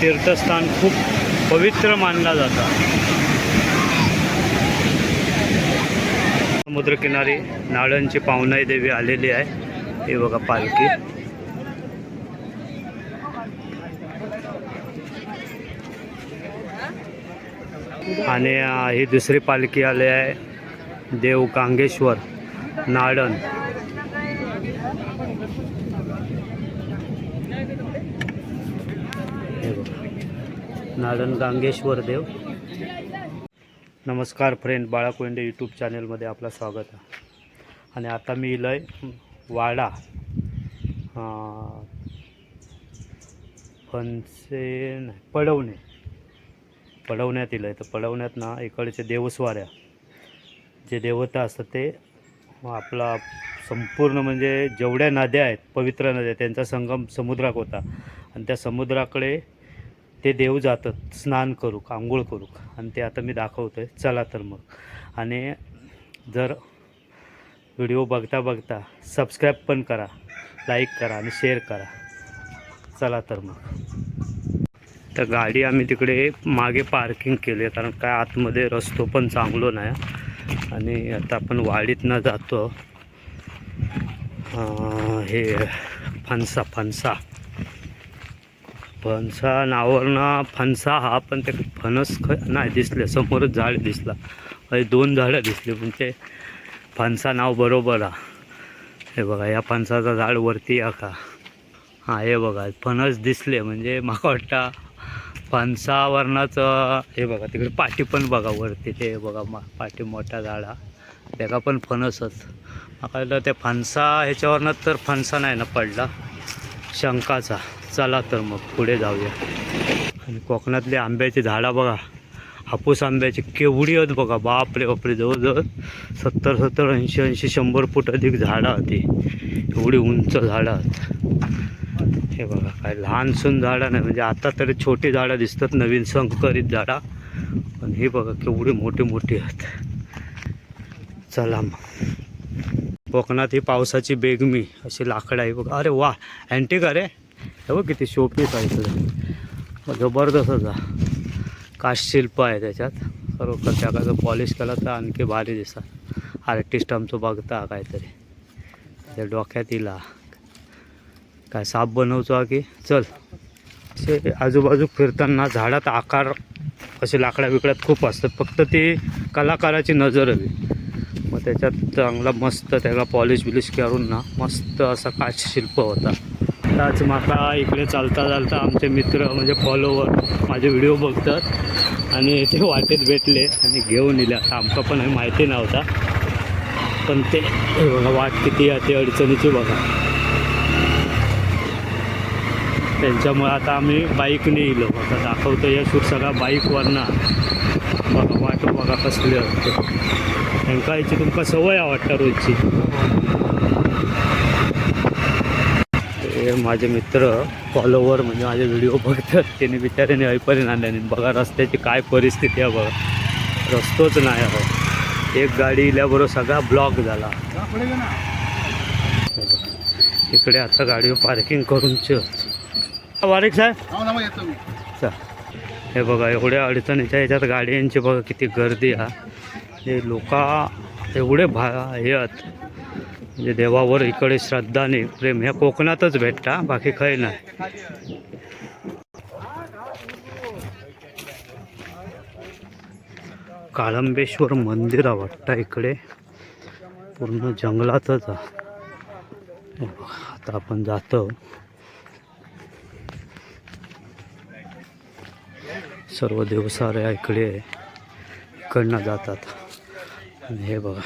तीर्थस्थान खूप पवित्र मानला जातं. समुद्रकिनारी नाळ्यांची पाहुणाई देवी आलेली आहे. हे बघा पालखी. आणि ही दुसरी पालखी आली आहे. देव कांगेश्वर नाळण नाळण गांगेश्वर देव. नमस्कार फ्रेंड बाळा कोंडे यूट्यूब चॅनलमध्ये आपलं स्वागत आहे. आणि आता मी इलं आहे वाडा. अं, फणसे नाही पडवणे. पडवण्यात इलं आहे तर पडवण्यात ना इकडचे देवस्वाऱ्या. जे देवता असतात ते आपला संपूर्ण म्हणजे जेवढ्या नद्या आहेत पवित्र नद्या त्यांचा संगम समुद्रात होता. आणि त्या समुद्राकडे ते देव जातात. स्नान करू आंघोळ करू. आणि ते आता मी दाखवतो आहे चला तर मग. आणि जर व्हिडिओ बघता बघता सबस्क्राईब पण करा लाईक करा आणि शेअर करा. चला तर मग. तर गाडी आम्ही तिकडे मागे पार्किंग केली आहे. कारण काय आतमध्ये रस्तो पण चांगलो नाही. आणि आता आपण वाडीतनं जातो. हे फणसा फणसा. फणसा नावावरनं फणसा हा पण ते फणस ख नाही दिसले. समोरच झाड दिसला. म्हणजे दोन झाडं दिसली पण ते फणसा नाव बरोबर हा. हे बघा या फणसाचं झाड वरती या का? हां हे बघा फणस दिसले म्हणजे मला वाटतं फणसावरणाचं हे बघा तिकडे पाठी पण बघा वरती. ते बघा मा पाठी मोठा झाड हा. त्याला पण फणसच. मला ते फणसा ह्याच्यावरनं तर फणसा नाही ना पडला. शंकाचा. चला तर मग पुढे जाऊया. आणि कोकणातली आंब्याची झाडं बघा. हापूस आंब्याची केवढी आहेत बघा. बापरे बापरे. जवळजवळ सत्तर सत्तर ऐंशी ऐंशी शंभर फूट अधिक झाडं होती एवढी उंच झाडं आहेत. हे बघा काय लहानसून झाडं नाही. म्हणजे आता तरी छोटी झाडं दिसतात. नवीन संकरित झाडं. पण हे बघा केवढी मोठी मोठी आहेत. चला मग. कोकणात ही पावसाची बेगमी अशी लाकडं आहे बघा. अरे वा अँटिक अरे हे बघ किती शोपीस आहे सगळं जबरदस्तच आहे काशशिल्प आहे त्याच्यात. खरोखर त्या जर पॉलिश केलं तर आणखी भारी दिसतात. आर्टिस्ट आमचं बघता काहीतरी. त्या डोक्यात इला. काय साप बनवतो की? चल. असे आजूबाजू फिरताना झाडात आकार असे लाकड्या बिकड्यात खूप असतात. फक्त ती कलाकाराची नजर हवी. मग त्याच्यात चांगला मस्त त्याला पॉलिश बिलिश करून ना मस्त असा काच शिल्प होता. आताच माका इकडे चालता चालता आमचे मित्र म्हणजे फॉलोवर माझे व्हिडिओ बघतात आणि ते वाटेत भेटले आणि घेऊन इले. आता आमका पण हे माहिती नव्हता पण ते बघा वाट किती आहे ते अडचणीची बघा. त्यांच्यामुळे आता आम्ही बाईकने येलो आता दाखवतो या शूट सगळा बाईकवरनं बघा वाट बघा कसली असते. त्यांना याची तुमका सवय आवडता रोजची. माझे मित्र फॉलोवर म्हणजे माझे व्हिडिओ बघतात. त्यांनी बिचाऱ्याने ऐपर्यंत आणल्याने बघा रस्त्याची काय परिस्थिती आहे बघा. रस्तोच नाही आहे. एक गाडी इल्याबरोबर सगळा ब्लॉक झाला. हे. इकडे आता गाडी पार्किंग करून च वारीक साहेब? चा हे बघा एवढ्या अडचणीच्या ह्याच्यात गाड्यांची बघा किती गर्दी हा हे लोक एवढे भा हे आहेत. म्हणजे देवावर इकडे श्रद्धा नाही प्रेम ह्या कोकणातच भेटता बाकी काही नाही. काळंबेश्वर मंदिर वाटतं इकडे. पूर्ण जंगलातच बघा, आता आपण जातो. सर्व देवसाऱ्या इकडे इकडनं जातात. हे बघा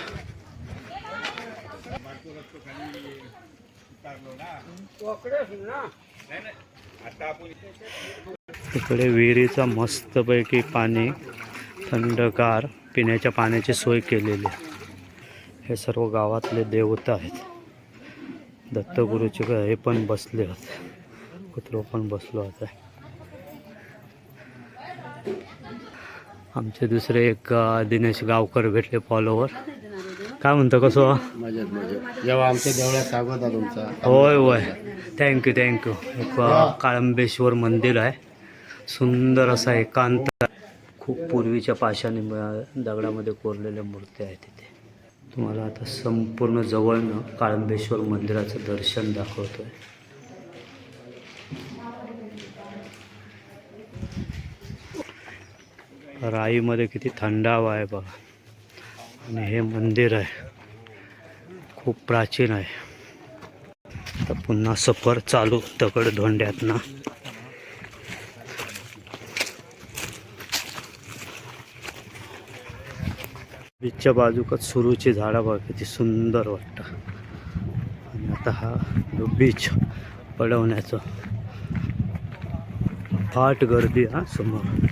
इकडे विहिरीचा मस्तपैकी पाणी थंडगार पिण्याच्या पाण्याची सोय केलेली आहे. हे सर्व गावातले देवता आहेत. दत्तगुरूचे हे पण बसले होते. कुत्रो पण बसलो होता. आमचे दुसरे एक दिनेश गावकर भेटले फॉलोवर काय म्हणतो कसं? मजेत मजेत. जेव्हा आमच्या देवळात स्वागत आहे तुमचा. होय होय. थँक्यू थँक्यू एक काळंबेश्वर मंदिर आहे. सुंदर असा एकांत. खूप पूर्वीच्या पाषाणी म- दगडामध्ये कोरलेल्या मूर्त्या आहेत तिथे. तुम्हाला आता संपूर्ण जवळनं काळंबेश्वर मंदिराचं दर्शन दाखवतोय. राईमध्ये किती थंड हवा आहे बघा. आणि हे मंदिर आहे. खूप प्राचीन आहे. तर पुन्हा सफर चालू दगड धोंड्यातनं. बीचच्या बाजूकच सुरूची झाडं बघ किती सुंदर वाटतं. आणि आता हा जो बीच पडवण्याचं फाट गर्दी हा समोर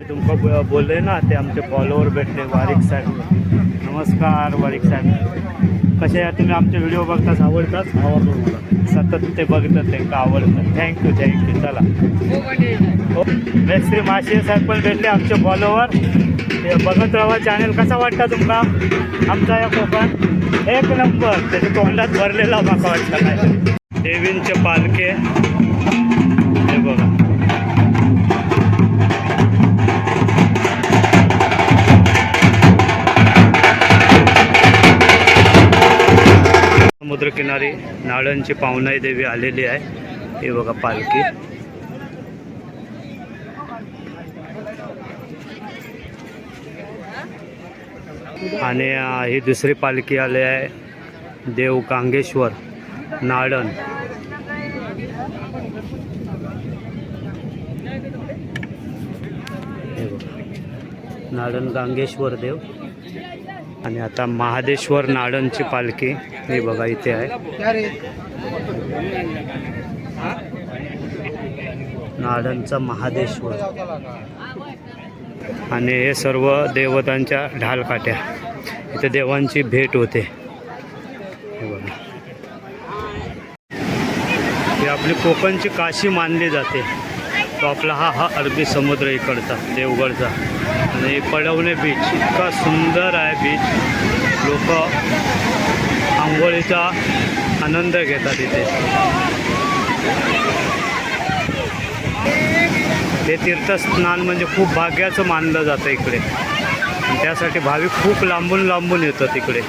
मी तुमका ब- बोलले ना ते आमचे फॉलोवर भेटले वारिक साहेब. नमस्कार वारिक साहेब. कसे आहे? तुम्ही आमचे व्हिडिओ बघताच आवडतात? आवडतो मला. सतत ते बघतात त्यांना आवडतं थँक्यू थँक्यू चला. हो मेस्त्री माशे साहेब पण भेटले आमचे फॉलोवर ते बघत राहा चॅनल कसा वाटता तुमका आमचा या कोकण एक नंबर त्याच्या तोंडात भरलेला माका वाटतं काय देवींचे पालखे. समुद्रकिनारी नाळंची पाहुणाई देवी आलेली आहे. हे बघा पालखी. आणि ही दुसरी पालखी आली आहे. देव कांगेश्वर नाळण. हे नाळण गांगेश्वर देव. आणि आता महादेश्वर नाडनची पालखी हे बघा इथे आहे. नाडनचा महादेश्वर. आणि हे सर्व देवतांच्या ढालकाट्या. इथे देवांची भेट होते. हे बघा. ही आपली कोकणची काशी मानली जाते. तो आपला हा हा अरबी समुद्र इकडचा देवगडचा. आणि पडवणे बीच इतका सुंदर आहे बीच लोक आंघोळीचा आनंद घेतात इथे. हे तीर्थस्नान म्हणजे खूप भाग्याचं मानलं जातं इकडे. त्यासाठी भाविक खूप लांबून लांबून येतात इकडे.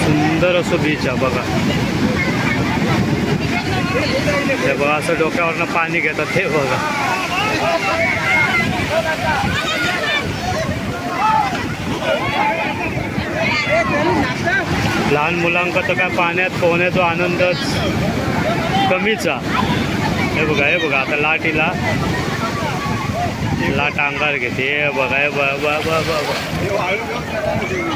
सुंदर असं बीच आहे बघा. हे बघा असं डोक्यावरनं पाणी घेतात ते बघा. लहान मुलांका तर काय पाण्यात पोहण्याचा आनंदच कमीचा. हे बघा हे बघा आता लाटीला लाट अंगार घेते. हे बघा हे बघा बघा बघा.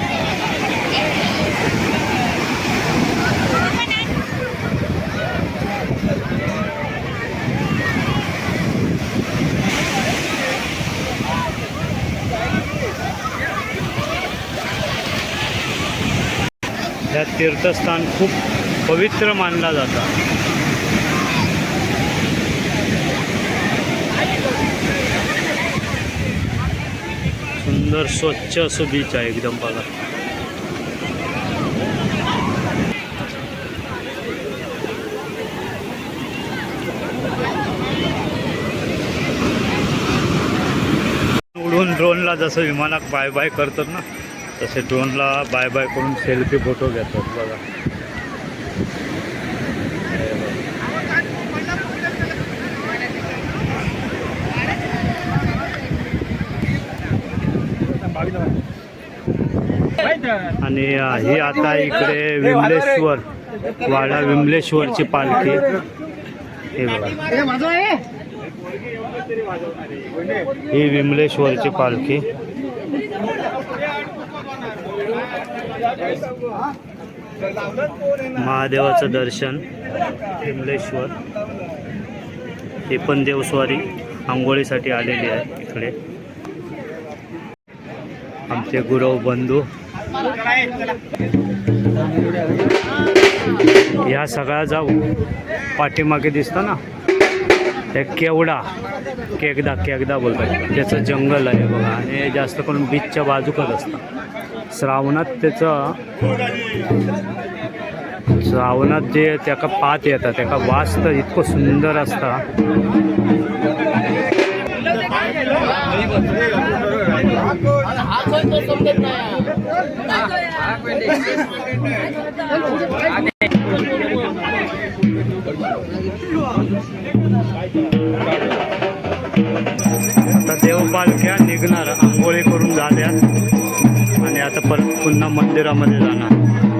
तीर्थस्थान खूप पवित्र मानला जातं. सुंदर स्वच्छ असं बीच आहे एकदम बघा. उडून ड्रोनला जसं विमानात बाय बाय करतात ना तसे ड्रोनला बाय बाय करून सेल्फी फोटो घेतात बघा. आणि ही आता इकडे विमलेश्वर वाडा विमलेश्वरची पालखी. हे बघा. ही विमलेश्वरची पालखी. महादेवाचं दर्शन विमलेश्वर. ही पण देवस्वारी आंघोळीसाठी आलेली आहे इकडे. आमचे गुरव बंधू. ह्या सगळ्या जाऊ. पाठीमागे दिसतं ना? ते केवडा. केकदा केकदा बोलतात. त्याचं जंगल आहे बघा. आणि जास्त करून बीचच्या बाजूकच असतं. श्रावणात त्याचं श्रावणात जे त्याका पात येतात त्याका वास तर इतकं सुंदर असता. आता देवपालख्या निघणार आंघोळी करून झाल्या. आता परत पुन्हा मंदिरामध्ये जाणार.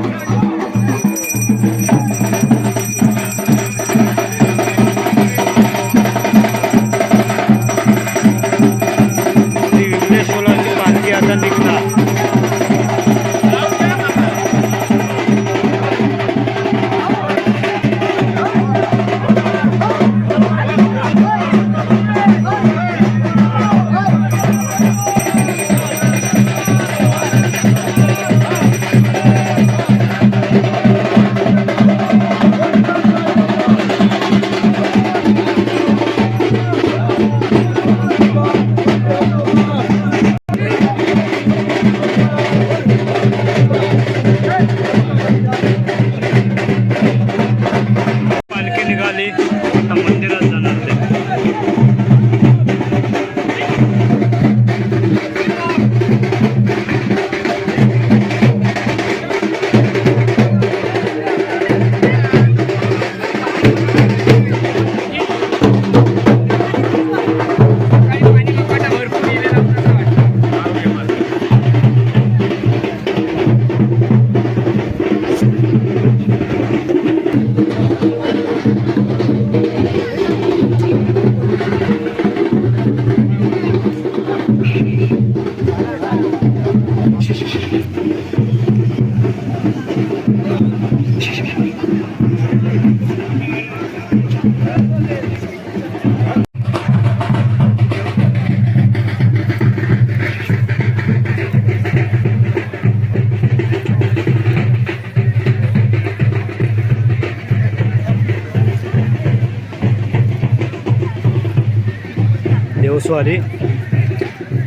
सॉरी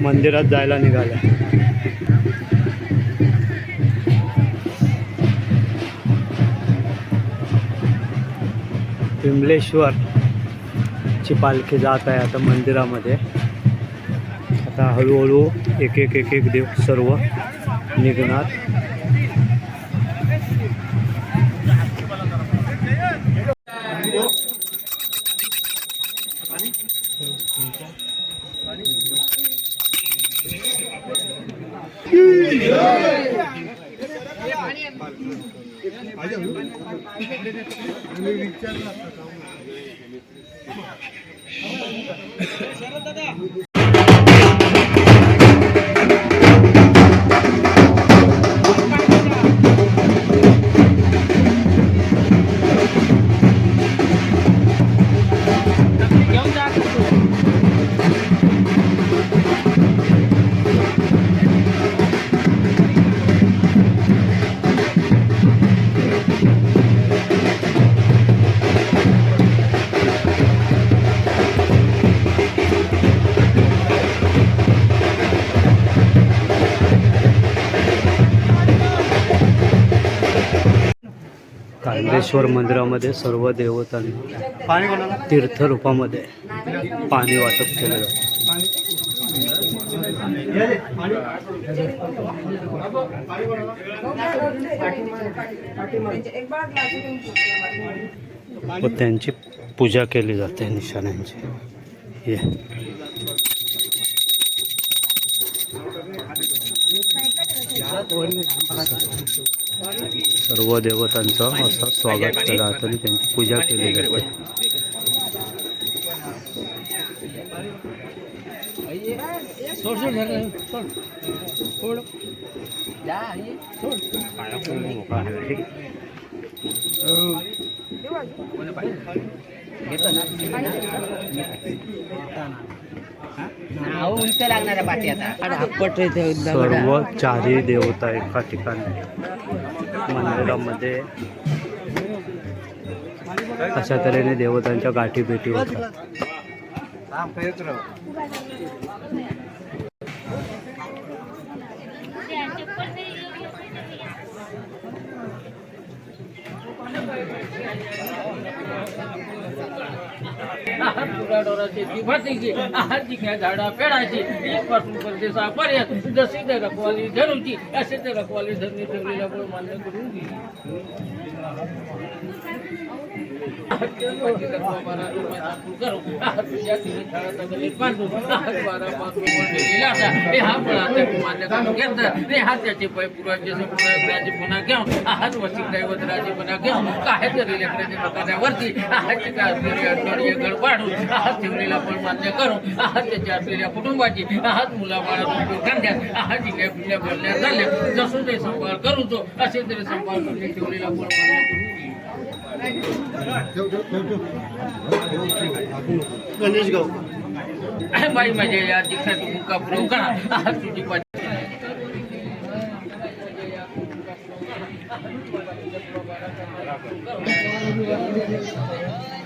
मंदिरात जायला निघाल्या विमलेश्वर ची पालखी जात आहे आता मंदिरामध्ये. आता हळूहळू एक एक एक एक देव सर्व निघणार. શરદ દાદા कांदेश्वर मंदिरामध्ये सर्व देवतांना तीर्थरूपामध्ये पाणी वाटप केलं जातं. व त्यांची पूजा केली जाते निशाण्यांची. हे. सर्व देवतांचं असं स्वागत केलं जातं आणि त्यांची पूजा केली जाते. उंच लागणार पाठी आता. सर्व चारही देवता एका ठिकाणी. मंदिरामध्ये अशा तऱ्हेने देवतांच्या गाठी भेटी होतात डोराची ती भातीची आहारची झाडा इथपासून जशी ते रखवाली धरूची असे ते रखवाली ठेवलेल्या मुळे मान्य करून पुन्हा घेऊन आहात वसिक दैवत पुन्हा घेऊन काय तरी लेकराच्या प्रकारावरती आहातची काय असलेली अडचणी गड पाडून आहात ठेवलेला पण मान्य करून आहात त्याच्या असलेल्या कुटुंबाची आहात मुला बाळा कांद्यात आहात जिल्ह्या पिल्ल्या भरल्या झाल्या जसं ते सांभाळ करू तो असे तरी सांभाळ करून ठेवलेला पण मान्य करून घे. गणेश गाव बाई माझ्या या दीक्षा तू मुका पुरव करा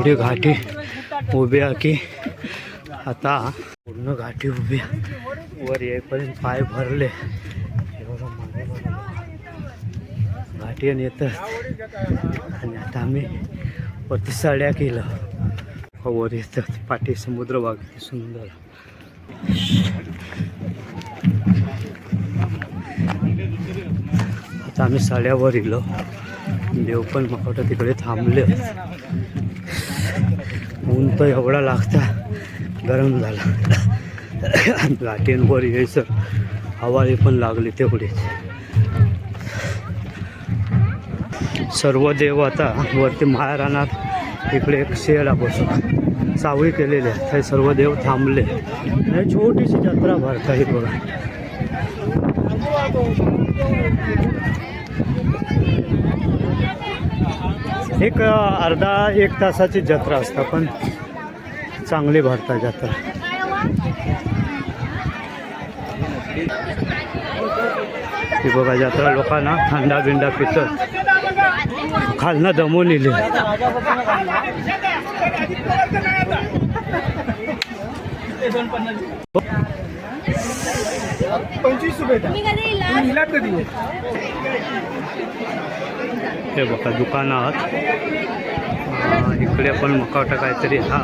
एवढी घाटी उभी आहे की आता पूर्ण घाटी उभी वर येईपर्यंत पाय भरले. घाटी आणि येतात आणि आता आम्ही वरती साड्या केलं. हो, वर येतात पाठी समुद्र भाग सुंदर. आता आम्ही साड्यावर गेलो देव पण मग तिकडे थांबले. ऊन तर एवढा लागता. गरम झाला. लाटेंवर यायचं. हवाळी पण लागली तेवढीच. सर्व देव आता वरती महाराणात इकडे एक शेळा बसून सावळी केलेली आहे ते सर्व देव थांबले. छोटीशी जत्रा भरता ही बघा. एक अर्धा एक तासाची जत्रा असता पण चांगली भरता जत्रा. ही बघा जत्रा लोकांना थंडा बिंडा पितात खालनं दमून इले हे बघा दुकानात इकडे पण मकावटा काहीतरी हा.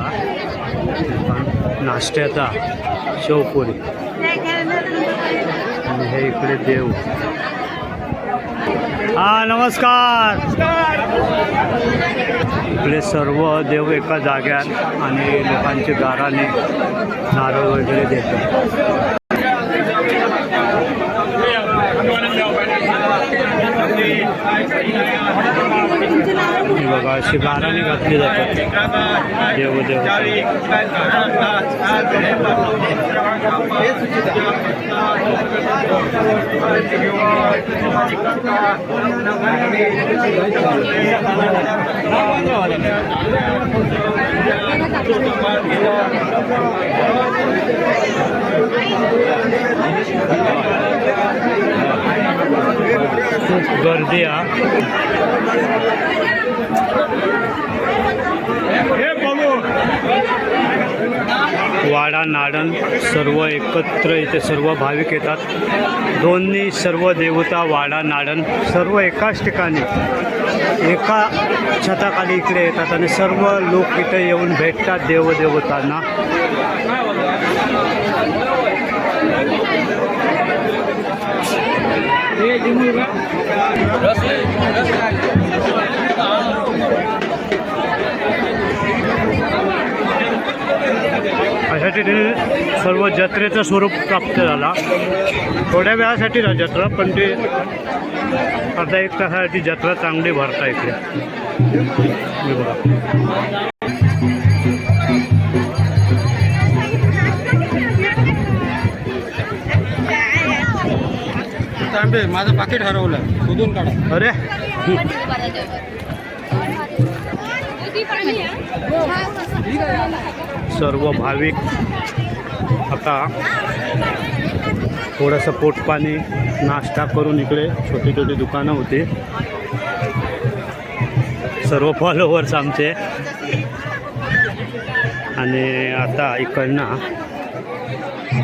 दुकान नाश्त्याचा शेवपुरी. आणि हे इकडे देव. हा नमस्कार. इकडे सर्व देव एका जाग्यात आणि लोकांची गाराने नारळ वगैरे देतात. बघा अशी गाराने घातली जातात देव देव खूप गर्दी आहे वाडा नाडण सर्व एकत्र इथे सर्व भाविक येतात. दोन्ही सर्व देवता वाडा नाडण सर्व एकाच ठिकाणी एका छताखाली इकडे येतात आणि सर्व लोक इथे येऊन भेटतात देवदेवतांना. ठिकाणी सर्व जत्रेचं स्वरूप प्राप्त झाला. थोड्या वेळासाठी ना जत्रा पण ते अर्धा एक तासासाठी जत्रा चांगली भरता हे बघा. तांबे माझं पाकिट हरवलं. शोधून काढा. अरे. सर्व भाविक आता थोडंसं पोटपाणी नाश्ता करून इकडे छोटी छोटी दुकानं होती. सर्व फॉलोवर्स आमचे. आणि आता इकडनं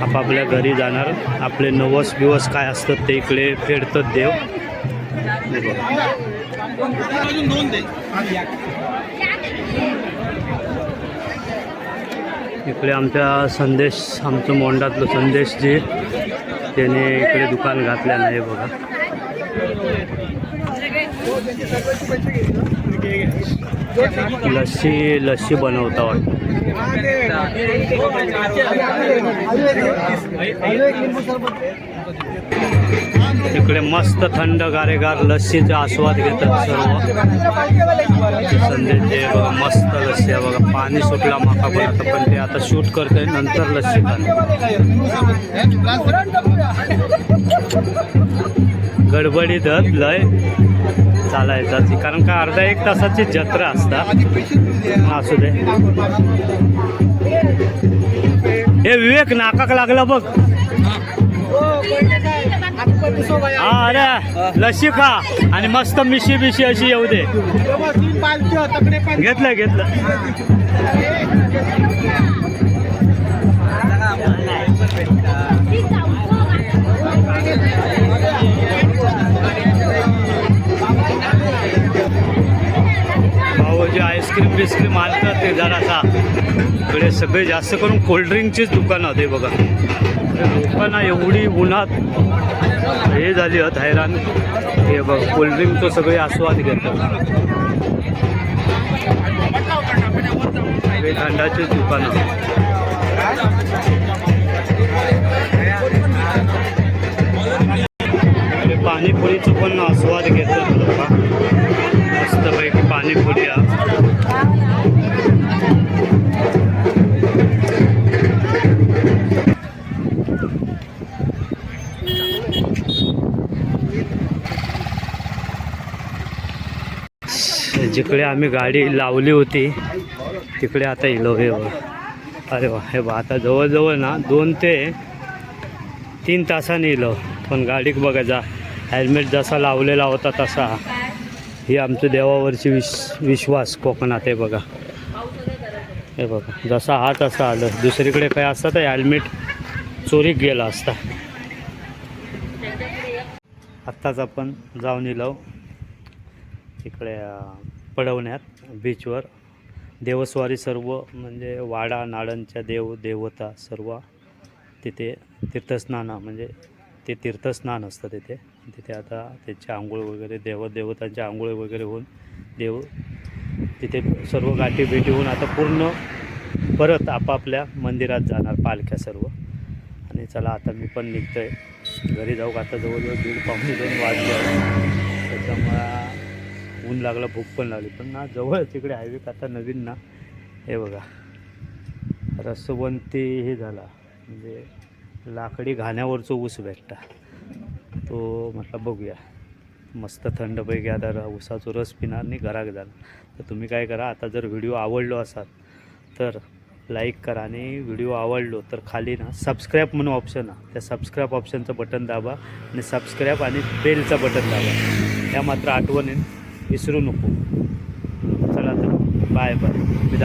आपापल्या घरी जाणार. आपले नवस बिवस काय असतात ते इकडे फेडतात देव हे बघा. इकडे आमच्या संदेश आमचं मोंडातलं संदेश जे त्याने इकडे दुकान घातलं नाही बघा. लस्सी लस्सी बनवता वाटतं. इकडे मस्त थंड गारेगार लस्सीचा आस्वाद घेतात सर्व. संदेश जे बघा मस्त लस्सी आहे बघा. पाणी सुटला माका पण आता पण ते आता शूट करते नंतर लस्सी गडबडीतच लय चालायचा. कारण का अर्धा एक तासाची जत्रा असतात. असू दे. हे विवेक नाकाक लागला बघ. हा अरे लस्सी खा आणि मस्त मिशी बिशी अशी येऊ दे. घेतलं घेतलं. भाऊ जे आईस्क्रीम बिस्क्रीम आणतात ते जरासा. इकडे सगळे जास्त करून कोल्ड्रिंकचीच दुकानं होते बघा. लोकांना एवढी उन्हात हे झाली होत हैराण. हे बघ कोल्ड्रिंकचं सगळे आस्वाद घेतात. हे थंडाचीच दुकानं. पाणीपुरीचं पण आस्वाद घेतात लोक. मस्तपैकी पाणीपुरी जिकडे आम्ही गाडी लावली होती तिकडे आता इलो हे अरे वा हे बा आता जवळजवळ ना दोन ते तीन तासाने इलो पण गाडीक बघायचा हेल्मेट जसा लावलेला होता तसा. ही आमचं देवावरची विश विश्वास कोकणात आहे बघा. हे बघा जसा हा तसा आलं. दुसरीकडे काय असतं तर हेल्मेट चोरीक गेला असता. आत्ताच आपण जाऊन इलो तिकडे पडवण्यात बीचवर देवस्वारी सर्व म्हणजे वाडा नाळांच्या देव देवता सर्व तिथे तीर्थस्नानं म्हणजे ते तीर्थस्नान असतं तिथे. तिथे आता त्याची आंघोळ वगैरे देव देवतांची आंघोळ वगैरे होऊन देव तिथे सर्व गाठी भेटी होऊन आता पूर्ण परत आपापल्या मंदिरात जाणार पालख्या सर्व. आणि चला आता मी पण निघतो आहे घरी जाऊ आता जवळजवळ दीड पाहुणे दोन वाजले. त्याच्यामुळं ऊन लागला भूक पण लागली. पण ना जवळ तिकडे हायवे आता नवीन ना हे बघा. रसवंती हे झाला. म्हणजे लाकडी घाण्यावरचं ऊस भेटता. तो म्हटलं बघूया. मस्त थंडपैकी आता ऊसाचं रस पिणार नाही घराक जाणार. तर तुम्ही काय करा आता जर व्हिडिओ आवडलो असाल तर लाईक करा आणि व्हिडिओ आवडलो तर खाली ना सबस्क्राईब म्हणून ऑप्शन आहे. त्या सबस्क्राईब ऑप्शनचं बटन दाबा आणि सबस्क्राईब आणि बेलचं बटन दाबा. या मात्र आठवणीन विसरू नको. चला तर. Bye bye. मी